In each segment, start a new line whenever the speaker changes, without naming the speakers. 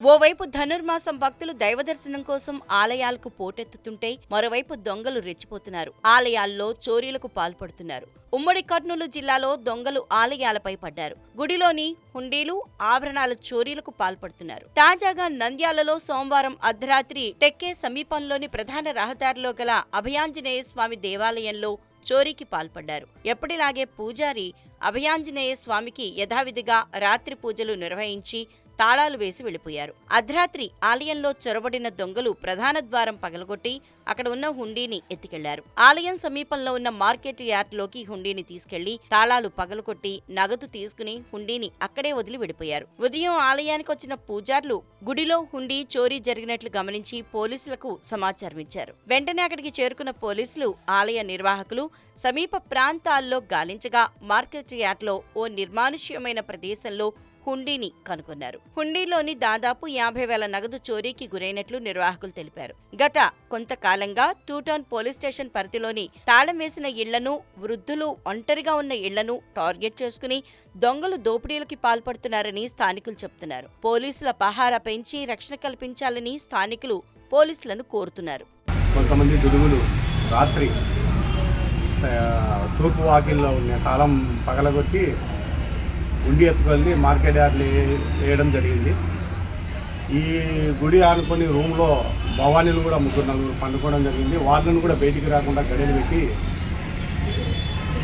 ఓవైపు ధనుర్మాసం భక్తులు దైవ దర్శనం కోసం ఆలయాలకు పోటెత్తుతుంటే మరోవైపు దొంగలు రెచ్చిపోతున్నారు. ఆలయాల్లో చోరీలకు పాల్పడుతున్నారు. ఉమ్మడి కర్నూలు జిల్లాలో దొంగలు ఆలయాలపై పడ్డారు. గుడిలోని హుండీలు ఆభరణాల చోరీలకు పాల్పడుతున్నారు. తాజాగా నంద్యాలలో సోమవారం అర్ధరాత్రి టెక్కే సమీపంలోని ప్రధాన రహదారిలో గల అభయాంజనేయ స్వామి దేవాలయంలో చోరీకి పాల్పడ్డారు. ఎప్పటిలాగే పూజారి అభయాంజనేయ స్వామికి యథావిధిగా రాత్రి పూజలు నిర్వహించి తాళాలు వేసి వెళ్ళిపోయారు అర్ధరాత్రి ఆలయంలో చొరబడిన దొంగలు ప్రధాన ద్వారం పగలగొట్టి అక్కడ ఉన్న హుండీని ఎత్తికెళ్ళారు. ఆలయం సమీపంలో ఉన్న మార్కెట్ యార్డ్లోకి హుండీని తీసుకెళ్ళి తాళాలు పగలకొట్టి నగదు తీసుకుని హుండీని అక్కడే వదిలి విడిపోయారు ఉదయం ఆలయానికి వచ్చిన పూజార్లు గుడిలో హుండీ చోరీ జరిగినట్లు గమనించి పోలీసులకు సమాచారం ఇచ్చారు. వెంటనే అక్కడికి చేరుకున్న పోలీసులు ఆలయ నిర్వాహకులు సమీప ప్రాంతాల్లో గాలించగా మార్కెట్ యార్డ్లో ఓ నిర్మానుష్యమైన ప్రదేశంలో హుండీని కనుగొన్నారు. హుండీలోని దాదాపు యాభై వేల నగదు చోరీకి గురైనట్లు నిర్వాహకులు తెలిపారు. గత కొంతకాలంగా టూటౌన్ పోలీస్ స్టేషన్ పరిధిలోని తాళం వేసిన ఇళ్ళను వృద్ధులు ఒంటరిగా ఉన్న ఇళ్ళను టార్గెట్ చేసుకుని దొంగలు దోపిడీలకి పాల్పడుతున్నారని స్థానికులు చెబుతున్నారు. పోలీసుల పహారా పెంచి రక్షణ కల్పించాలని స్థానికులు పోలీసులను కోరుతున్నారు.
కొంతమంది దుడుగులు రాత్రి తూర్పు వాకిల్లో ఉన్న తాళం పగలగొట్టి ఉండి ఎత్తుకెళ్ళి మార్కెట్ యార్డ్లు వేయడం జరిగింది. ఈ గుడి ఆనుకొని రూమ్లో భవానీలు కూడా ముగ్గురు నలుగురు పండుకోవడం జరిగింది. వాళ్ళని కూడా బయటికి రాకుండా గడియలు పెట్టి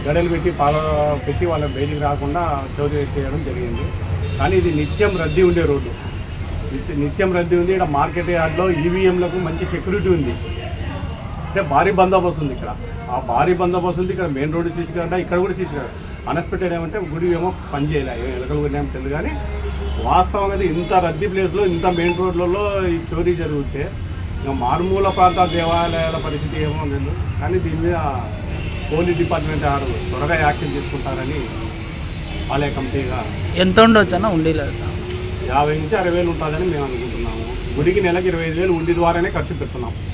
గడియలు పెట్టి పాల పెట్టి వాళ్ళని బయటికి రాకుండా చోరీ చేయడం జరిగింది. కానీ ఇది నిత్యం రద్దీ ఉండే రోడ్డు. నిత్యం రద్దీ ఉంది. ఇక్కడ మార్కెట్ యార్డ్లో ఈవీఎంలకు మంచి సెక్యూరిటీ ఉంది. అంటే భారీ బందోబస్తు ఉంది ఇక్కడ. ఆ భారీ బందోబస్తు ఉంది. ఇక్కడ మెయిన్ రోడ్డు సీసీ కరెంట్ ఇక్కడ కూడా సీసీ అన్ఎక్స్పెక్టెడ్ ఏమంటే గుడి ఏమో పని చేయలే. ఎలకలు కొట్టినామో తెలియదు కానీ వాస్తవంగా అయితే ఇంత రద్దీ ప్లేస్లో ఇంత మెయిన్ రోడ్లలో ఈ చోరీ జరిగితే ఇంకా మారుమూల ప్రాంత దేవాలయాల పరిస్థితి ఏమో లేదు. కానీ దీని మీద పోలీస్ డిపార్ట్మెంట్ వారు త్వరగా యాక్షన్ తీసుకుంటారని ఆలయ కమిటీగా
ఎంత ఉండొచ్చు అన్న ఉండేలా
యాభై నుంచి అరవై వేలు ఉంటుందని మేము అనుకుంటున్నాము. గుడికి నెలకి ఇరవై ఐదు వేలు ఉండి ద్వారానే ఖర్చు పెడుతున్నాం.